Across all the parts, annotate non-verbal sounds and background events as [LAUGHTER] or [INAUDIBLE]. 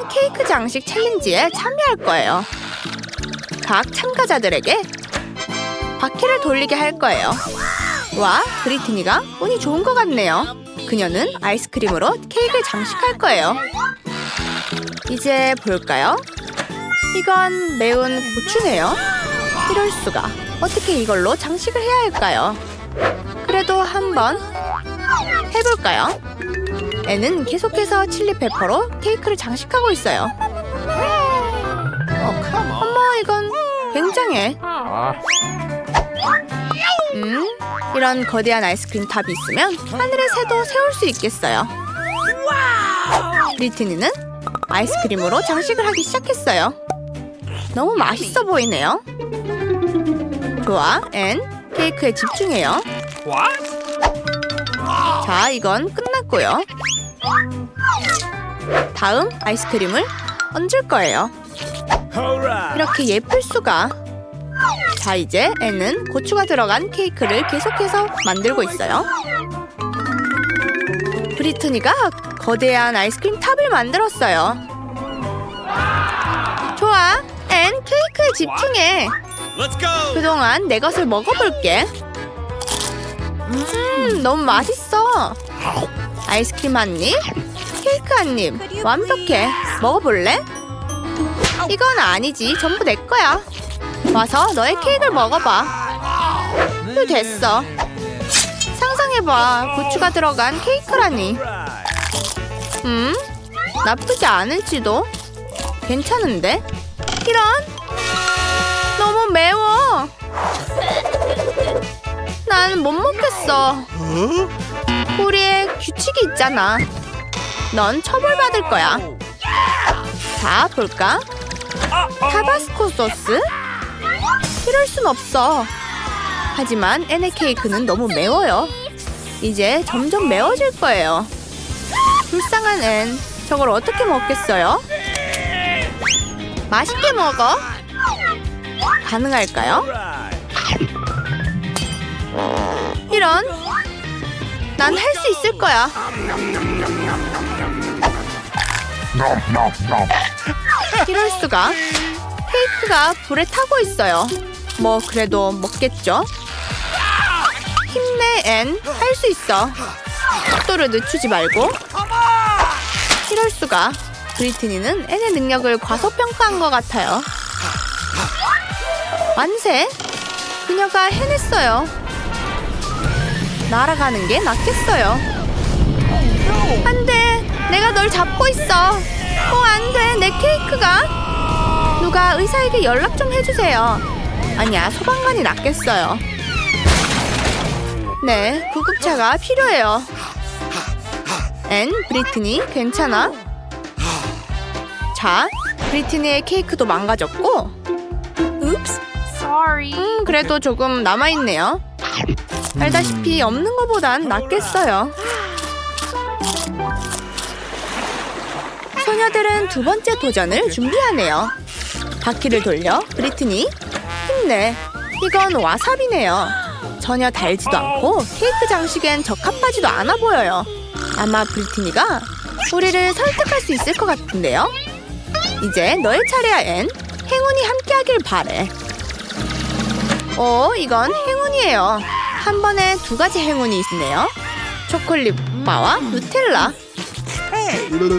오늘은 케이크 장식 챌린지에 참여할 거예요. 각 참가자들에게 바퀴를 돌리게 할 거예요. 와, 브리트니가 운이 좋은 것 같네요. 그녀는 아이스크림으로 케이크를 장식할 거예요. 이제 볼까요? 이건 매운 고추네요. 이럴 수가. 어떻게 이걸로 장식을 해야 할까요? 그래도 한번 해볼까요? 애는 계속해서 칠리페퍼로 케이크를 장식하고 있어요. 어머, 이건 굉장해. 음, 이런 거대한 아이스크림 탑이 있으면 하늘의 새도 세울 수 있겠어요. 리트니는 아이스크림으로 장식을 하기 시작했어요. 너무 맛있어 보이네요. 좋아, 앤 케이크에 집중해요. 자, 이건 끝났고요. 다음 아이스크림을 얹을 거예요. 이렇게 예쁠 수가. 자, 이제 앤은 고추가 들어간 케이크를 계속해서 만들고 있어요. 브리트니가 거대한 아이스크림 탑을 만들었어요. 좋아, 앤 케이크에 집중해. 그동안 내 것을 먹어볼게. 음, 너무 맛있어. 아이스크림 한 입, 케이크 한 입. 완벽해. 먹어볼래? 이건 아니지. 전부 내 거야. 와서 너의 케이크를 먹어봐. 또 됐어. 상상해봐. 고추가 들어간 케이크라니. 음, 나쁘지 않을지도. 괜찮은데? 이런? 너무 매워. 난 못 먹겠어. 우리의 규칙이 있잖아. 넌 처벌받을 거야. 자, 볼까? 타바스코 소스? 이럴 순 없어. 하지만 앤의 케이크는 너무 매워요. 이제 점점 매워질 거예요. 불쌍한 앤. 저걸 어떻게 먹겠어요? 맛있게 먹어. 가능할까요? 이런. 난 할 수 있을 거야. 이럴 수가. 케이크가 불에 타고 있어요. 뭐 그래도 먹겠죠? 힘내 앤. 할 수 있어. 속도를 늦추지 말고. 이럴 수가. 브리트니는 앤의 능력을 과소평가한 것 같아요. 만세! 그녀가 해냈어요. 날아가는 게 낫겠어요. 안 돼! 내가 널 잡고 있어! 어, 안 돼! 내 케이크가! 누가 의사에게 연락 좀 해주세요. 아니야, 소방관이 낫겠어요. 네, 구급차가 필요해요. 앤, 브리트니, 괜찮아? 자, 브리트니의 케이크도 망가졌고! Sorry. 음, 그래도 조금 남아있네요. 알다시피 없는 것보단 낫겠어요. 소녀들은 두 번째 도전을 준비하네요. 바퀴를 돌려 브리트니 힘내. 이건 와사비네요. 전혀 달지도 않고 케이크 장식엔 적합하지도 않아 보여요. 아마 브리트니가 우리를 설득할 수 있을 것 같은데요. 이제 너의 차례야 앤. 행운이 함께하길 바래. 어, 이건 행운이에요. 한 번에 두 가지 행운이 있네요. 초콜릿 바와 누텔라.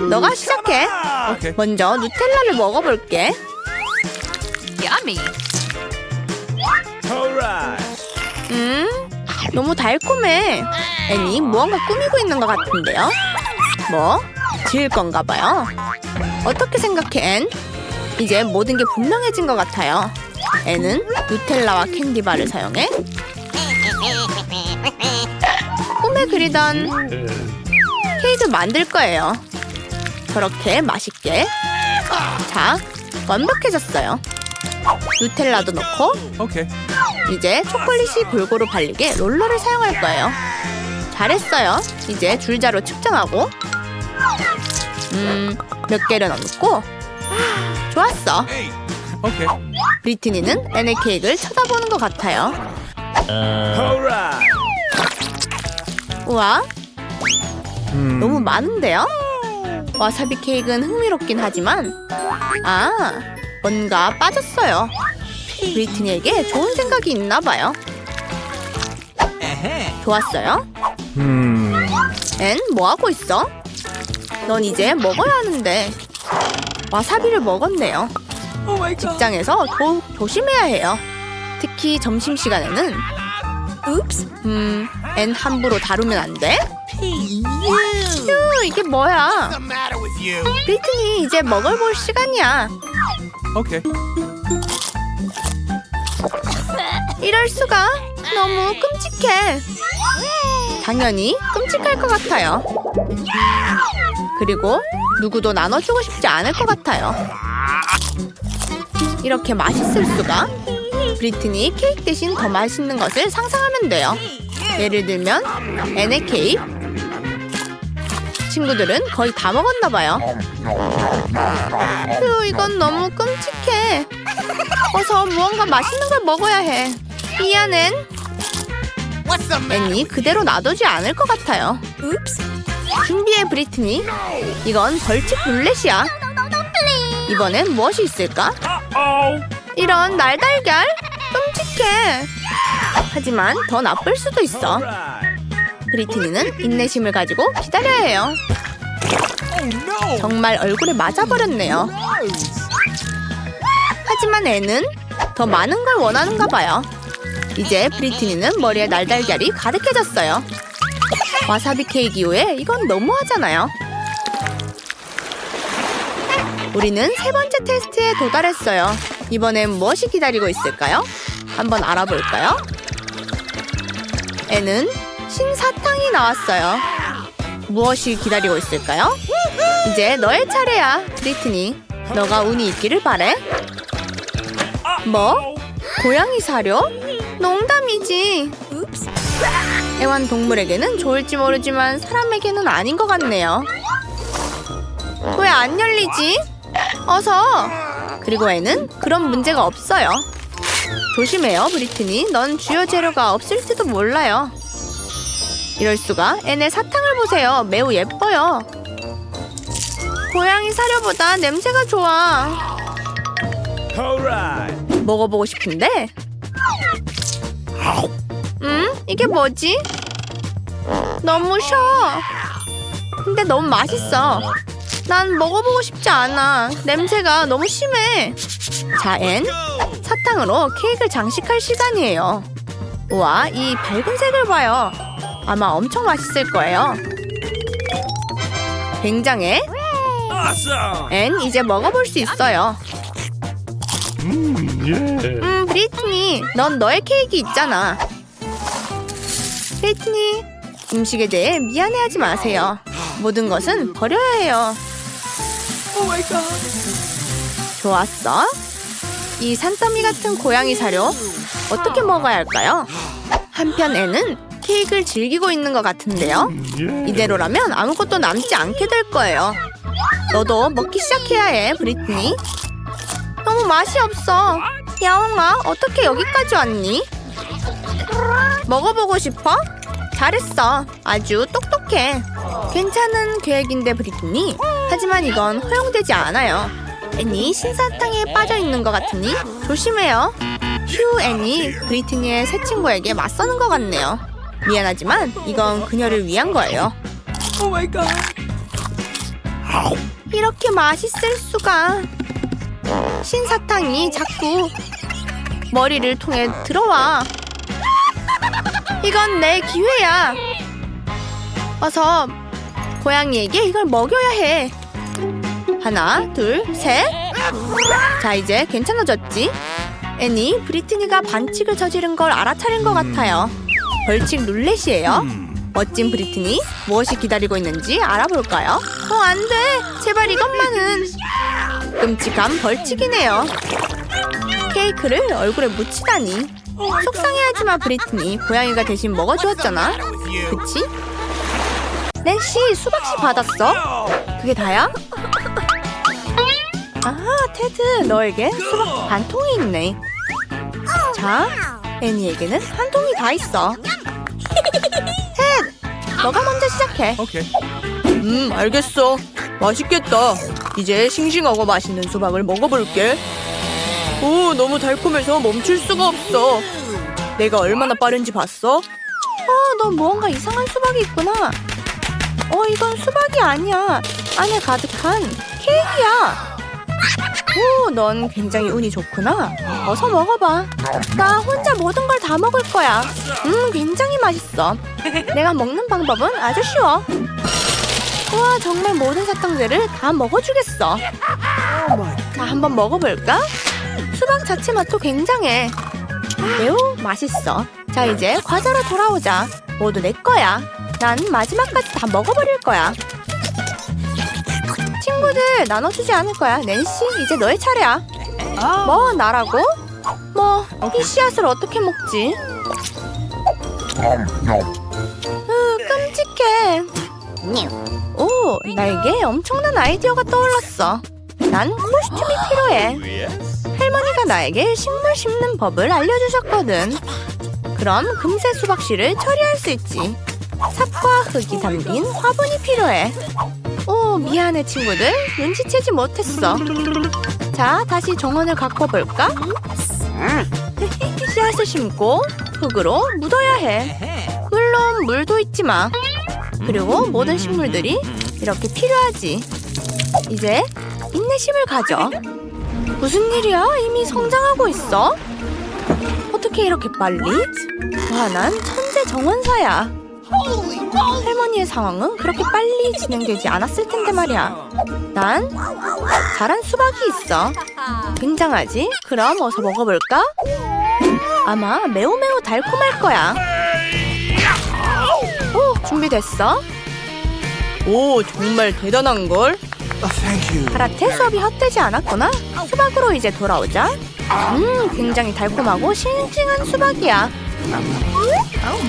너가 시작해. Okay. 먼저 누텔라를 먹어볼게. Yummy. Alright. 음, 너무 달콤해. 애니 무언가 꾸미고 있는 것 같은데요? 뭐? 지을 건가 봐요. 어떻게 생각해, 앤? 이제 모든 게 분명해진 것 같아요. 앤은 누텔라와 캔디바를 사용해 꿈에 그리던 케이크 만들 거예요. 저렇게 맛있게. 자, 완벽해졌어요. 누텔라도 넣고 Okay. 이제 초콜릿이 골고루 발리게 롤러를 사용할 거예요. 잘했어요. 이제 줄자로 측정하고 음, 몇 개를 넣고 좋았어. Okay. 브리트니는 앤의 케이크를 쳐다보는 것 같아요. Alright. 우와, 너무 많은데요? 와사비 케이크는 흥미롭긴 하지만 아 뭔가 빠졌어요. 브리트니에게 좋은 생각이 있나 봐요. 좋았어요. 앤 뭐하고 있어? 넌 이제 먹어야 하는데 와사비를 먹었네요. 직장에서 더욱 조심해야 해요. 특히 점심시간에는 읍스 음, 앤 함부로 다루면 안 돼? 휴, 이게 뭐야? 브리트니 이제 먹을 볼 시간이야. Okay. 이럴 수가 너무 끔찍해. 당연히 끔찍할 것 같아요. 그리고 누구도 나눠주고 싶지 않을 것 같아요. 이렇게 맛있을 수가? 브리트니 케이크 대신 더 맛있는 것을 상상하면 돼요. 예를 들면 케이크. 친구들은 거의 다 먹었나 봐요. 휴, 이건 너무 끔찍해. 어서 무언가 맛있는 걸 먹어야 해. 미안해. 앤이 그대로 놔두지 않을 것 같아요. 준비해 브리트니. 이건 벌칙 룰렛이야. 이번엔 무엇이 있을까? 이런 날달걀? 끔찍해. 하지만 더 나쁠 수도 있어. 브리트니는 인내심을 가지고 기다려야 해요. 정말 얼굴에 맞아버렸네요. 하지만 애는 더 많은 걸 원하는가 봐요. 이제 브리트니는 머리에 날달걀이 가득해졌어요. 와사비 케이크 이후에 이건 너무하잖아요. 우리는 세 번째 테스트에 도달했어요. 이번엔 무엇이 기다리고 있을까요? 한번 알아볼까요? 애는 신사탕이 나왔어요. 무엇이 기다리고 있을까요? 이제 너의 차례야, 브리트니. 너가 운이 있기를 바래. 뭐? 고양이 사료? 농담이지. 애완동물에게는 좋을지 모르지만 사람에게는 아닌 것 같네요. 왜 안 열리지? 어서. 그리고 애는 그런 문제가 없어요. 조심해요, 브리트니. 넌 주요 재료가 없을지도 몰라요. 이럴 수가. 애네 사탕을 보세요. 매우 예뻐요. 고양이 사료보다 냄새가 좋아. 먹어보고 싶은데. 음? 이게 뭐지? 너무 셔. 근데 너무 맛있어. 난 먹어보고 싶지 않아. 냄새가 너무 심해. 자, 앤. 사탕으로 케이크를 장식할 시간이에요. 우와, 이 밝은 색을 봐요. 아마 엄청 맛있을 거예요. 굉장해. 앤 이제 먹어볼 수 있어요. 음, 브리트니, 넌 너의 케이크 있잖아. 브리트니, 음식에 대해 미안해하지 마세요. 모든 것은 버려야 해요. 좋았어. 이 산더미 같은 고양이 사료 어떻게 먹어야 할까요? 한편 애는 케이크를 즐기고 있는 것 같은데요. 이대로라면 아무것도 남지 않게 될 거예요. 너도 먹기 시작해야 해, 브리트니. 너무 맛이 없어. 야옹아, 어떻게 여기까지 왔니? 먹어보고 싶어? 잘했어. 아주 똑똑해. 괜찮은 계획인데, 브리트니. 하지만 이건 허용되지 않아요. 애니 신사탕에 빠져 있는 것 같으니 조심해요. 휴, 애니 브리트니의 새 친구에게 맞서는 것 같네요. 미안하지만 이건 그녀를 위한 거예요. 이렇게 맛있을 수가. 신사탕이 자꾸 머리를 통해 들어와. 이건 내 기회야. 어서 고양이에게 이걸 먹여야 해. 하나, 둘, 셋. 자, 이제 괜찮아졌지? 애니, 브리트니가 반칙을 저지른 걸 알아차린 것 같아요. 벌칙 룰렛이에요. 멋진 브리트니, 무엇이 기다리고 있는지 알아볼까요? 어, 안 돼! 제발 이것만은! 끔찍한 벌칙이네요. 케이크를 얼굴에 묻히다니. 속상해하지 마, 브리트니. 고양이가 대신 먹어주었잖아. 그치? 낸시, 수박씨 받았어? 그게 다야? 아, 테드, 너에게 수박 반 통이 있네. 자, 애니에게는 한 통이 다 있어. [LAUGHS] 테드, 너가 먼저 시작해. 음, 알겠어. 맛있겠다. 이제 싱싱하고 맛있는 수박을 먹어볼게. 오, 너무 달콤해서 멈출 수가 없어. 내가 얼마나 빠른지 봤어? 아, 너 무언가 이상한 수박이 있구나. 어, 이건 수박이 아니야. 안에 가득한 케이크야. 오, 넌 굉장히 운이 좋구나. 어서 먹어봐. 나 혼자 모든 걸 다 먹을 거야. 음, 굉장히 맛있어. 내가 먹는 방법은 아주 쉬워. 우와, 정말 모든 사탕들을 다 먹어주겠어. 자, 한번 먹어볼까? 수박 자체 맛도 굉장해. 매우 맛있어. 자, 이제 과자로 돌아오자. 모두 내 거야. 난 마지막까지 다 먹어버릴 거야. 친구들 나눠주지 않을 거야. 낸시, 이제 너의 차례야. 뭐 나라고? 뭐 이 씨앗을 어떻게 먹지? 으 끔찍해. 오 나에게 엄청난 아이디어가 떠올랐어. 난 코스튬이 필요해. 할머니가 나에게 식물 심는 법을 알려주셨거든. 그럼 금세 수박씨를 처리할 수 있지. 삽과 흙이 담긴 화분이 필요해. 오 미안해 친구들 눈치채지 못했어. 자 다시 정원을 가꿔볼까? [LAUGHS] 씨앗을 심고 흙으로 묻어야 해. 물론 물도 마. 그리고 모든 식물들이 이렇게 필요하지. 이제 인내심을 가져. 무슨 일이야? 이미 성장하고 있어? 어떻게 이렇게 빨리? 와, 난 천재 정원사야. 할머니의 상황은 그렇게 빨리 진행되지 않았을 텐데 말이야. 난 자란 수박이 있어. 굉장하지? 그럼 어서 먹어볼까? 아마 매우 매우 달콤할 거야. 오, 준비됐어? 오, 정말 대단한 걸. Thank you. 카라테 수업이 헛되지 않았구나. 수박으로 이제 돌아오자. 음, 굉장히 달콤하고 싱싱한 수박이야. Oh.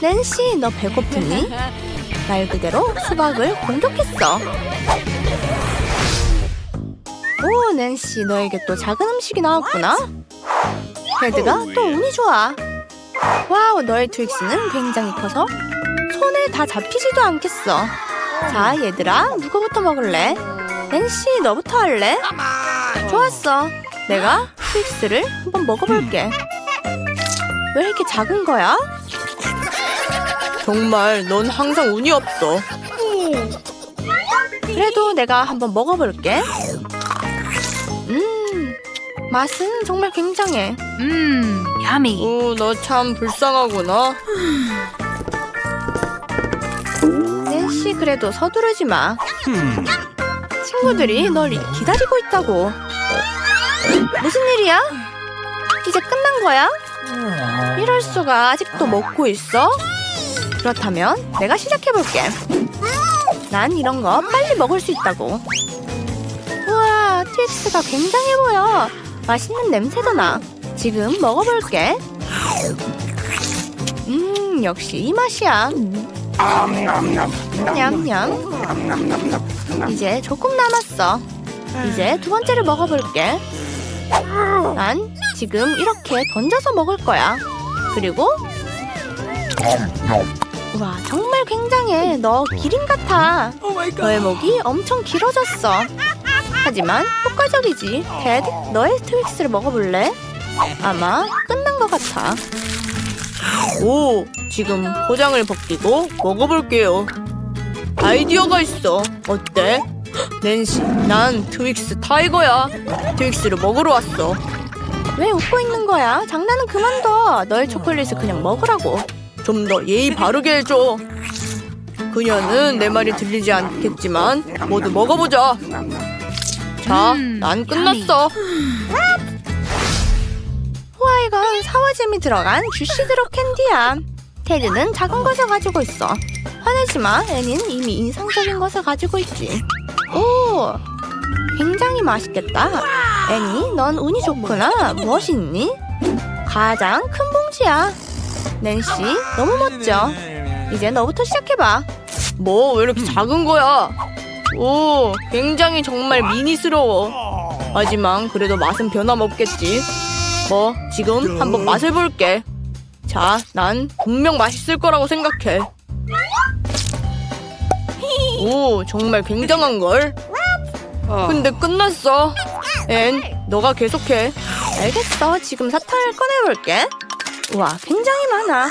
낸시, 너 배고프니? 말 그대로 수박을 공격했어. 오, 낸시, 너에게 또 작은 음식이 나왔구나. 헤드가 또 운이 좋아. 와우, 너의 트윅스는 굉장히 커서 손에 다 잡히지도 않겠어. 자, 얘들아, 누구부터 먹을래? 낸시, 너부터 할래? 좋았어. 내가 트윅스를 한번 먹어볼게. 왜 이렇게 작은 거야? 정말 넌 항상 운이 없어. 그래도 내가 한번 먹어볼게. 음, 맛은 정말 굉장해. Mmm, yummy. 오, 너 참 불쌍하구나. 낸시, 그래도 서두르지 마. 친구들이 널 기다리고 있다고. 무슨 일이야? 이제 끝난 거야? 이럴 수가 아직도 먹고 있어? 그렇다면 내가 시작해볼게. 난 이런 거 빨리 먹을 수 있다고. 우와, 트윅스가 굉장해 보여. 맛있는 냄새도 나. 지금 먹어볼게. 음, 역시 이 맛이야. 냠냠. 이제 조금 남았어. 이제 두 번째를 먹어볼게. 난 지금 이렇게 던져서 먹을 거야. 그리고 와 정말 굉장해. 너 기린 같아. My god. 너의 목이 엄청 길어졌어. 하지만 효과적이지. 테드, 너의 트윅스를 먹어볼래? 아마 끝난 것 같아. 오, 지금 포장을 벗기고 먹어볼게요. 아이디어가 있어. 어때? 낸시, 난 트윅스 타이거야. 트윅스를 먹으러 왔어. 왜 웃고 있는 거야? 장난은 그만둬. 너의 초콜릿을 그냥 먹으라고. 좀 더 예의 바르게 해줘. 그녀는 내 말이 들리지 않겠지만 모두 먹어보자. 자, 음, 난 끝났어. 우와, 이건 사과잼이 들어간 주시드로 캔디야. 테드는 작은 것을 가지고 있어. 화내지 마. 애는 이미 인상적인 것을 가지고 있지. 오, 굉장히 맛있겠다. 애니, 넌 운이 좋구나. 무엇이 있니? 가장 큰 봉지야. 낸시, 너무 멋져. 이제 너부터 시작해봐. 뭐, 왜 이렇게 작은 거야? 오, 굉장히 정말 미니스러워. 하지만 그래도 맛은 변함없겠지. 뭐, 지금 한번 맛을 볼게. 자, 난 분명 맛있을 거라고 생각해. 오, 정말 굉장한 걸. 근데 끝났어. 앤, 너가 계속해. 알겠어. 지금 사탕을 꺼내볼게. 우와, 굉장히 많아.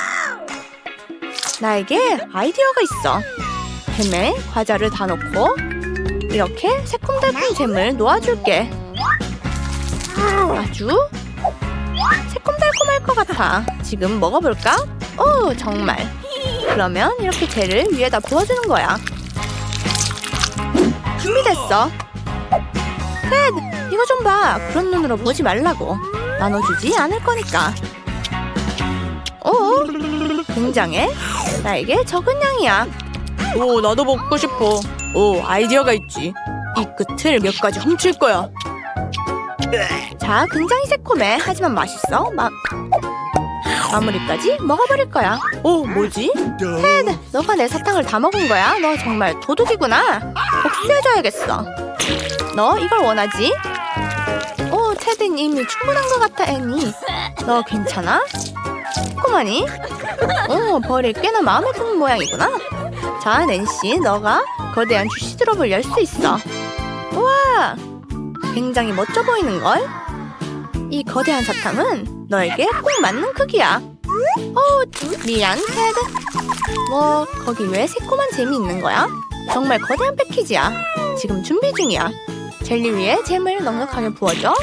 나에게 아이디어가 있어. 햄에 과자를 다 넣고 이렇게 새콤달콤 잼을 놓아줄게. 아주 새콤달콤할 것 같아. 지금 먹어볼까? 오, 정말. 그러면 이렇게 젤을 위에다 부어주는 거야. 준비됐어. 팻, 이거 좀 봐. 그런 눈으로 보지 말라고. 나눠주지 않을 거니까. 오, 굉장해. 나에게 적은 양이야. 오, 나도 먹고 싶어. 오, 아이디어가 있지. 이 끝을 몇 가지 훔칠 거야. 자, 굉장히 새콤해. 하지만 맛있어. 마... 마무리까지 먹어버릴 거야. 오, 뭐지? 테드, 너가 내 사탕을 다 먹은 거야? 너 정말 도둑이구나. 복수해줘야겠어. 너 이걸 원하지? 오, 테드는 이미 충분한 것 같아, 애니. 너 괜찮아? 꼬마니? 오, 벌이 꽤나 마음에 드는 모양이구나. 자, 낸시, 너가 거대한 주시 드롭을 열 수 있어. 우와! 굉장히 멋져 보이는걸? 이 거대한 사탕은 너에게 꼭 맞는 크기야. 어, 미안, 테드. 뭐, 거기 왜 새콤한 잼이 있는 거야? 정말 거대한 패키지야. 지금 준비 중이야. 젤리 위에 잼을 넉넉하게 부어줘.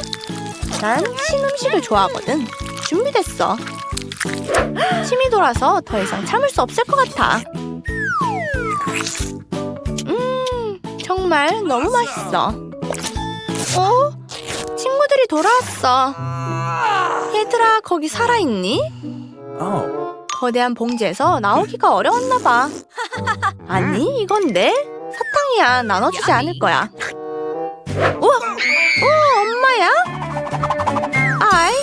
난 신 음식을 좋아하거든. 준비됐어. 침이 돌아서 더 이상 참을 수 없을 것 같아. 음, 정말 너무 맛있어. 어? 친구들이 돌아왔어. 얘들아, 거기 살아있니? Oh. 거대한 봉지에서 나오기가 어려웠나 봐. 아니, 이건 내 사탕이야. 나눠주지 않을 거야. 우와, 우와, 엄마야? 아이,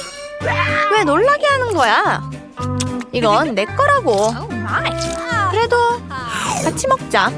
왜 놀라게 하는 거야? 이건 내 거라고. Oh. 그래도 같이 먹자.